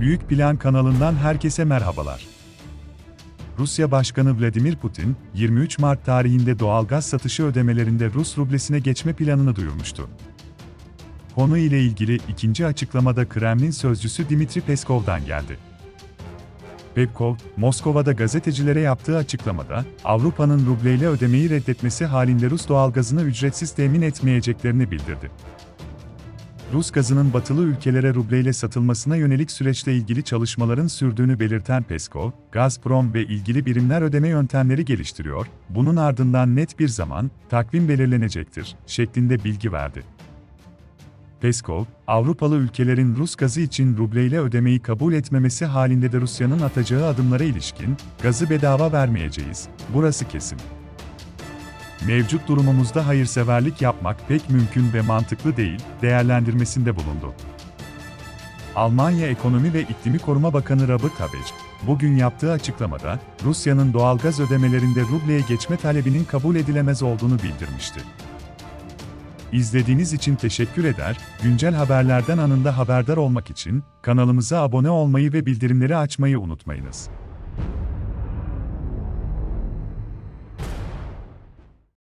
Büyük Plan kanalından herkese merhabalar. Rusya Başkanı Vladimir Putin, 23 Mart tarihinde doğalgaz satışı ödemelerinde Rus rublesine geçme planını duyurmuştu. Konu ile ilgili ikinci açıklamada Kremlin sözcüsü Dimitri Peskov'dan geldi. Peskov, Moskova'da gazetecilere yaptığı açıklamada, Avrupa'nın rubleyle ödemeyi reddetmesi halinde Rus doğalgazını ücretsiz temin etmeyeceklerini bildirdi. Rus gazının batılı ülkelere rubleyle satılmasına yönelik süreçle ilgili çalışmaların sürdüğünü belirten Peskov, Gazprom ve ilgili birimler ödeme yöntemleri geliştiriyor, bunun ardından net bir zaman, takvim belirlenecektir, şeklinde bilgi verdi. Peskov, Avrupalı ülkelerin Rus gazı için rubleyle ödemeyi kabul etmemesi halinde de Rusya'nın atacağı adımlara ilişkin, gazı bedava vermeyeceğiz, burası kesin. Mevcut durumumuzda hayırseverlik yapmak pek mümkün ve mantıklı değil, değerlendirmesinde bulundu. Almanya Ekonomi ve İklimi Koruma Bakanı Robert Habeck, bugün yaptığı açıklamada, Rusya'nın doğalgaz ödemelerinde rubleye geçme talebinin kabul edilemez olduğunu bildirmişti. İzlediğiniz için teşekkür eder, güncel haberlerden anında haberdar olmak için kanalımıza abone olmayı ve bildirimleri açmayı unutmayınız.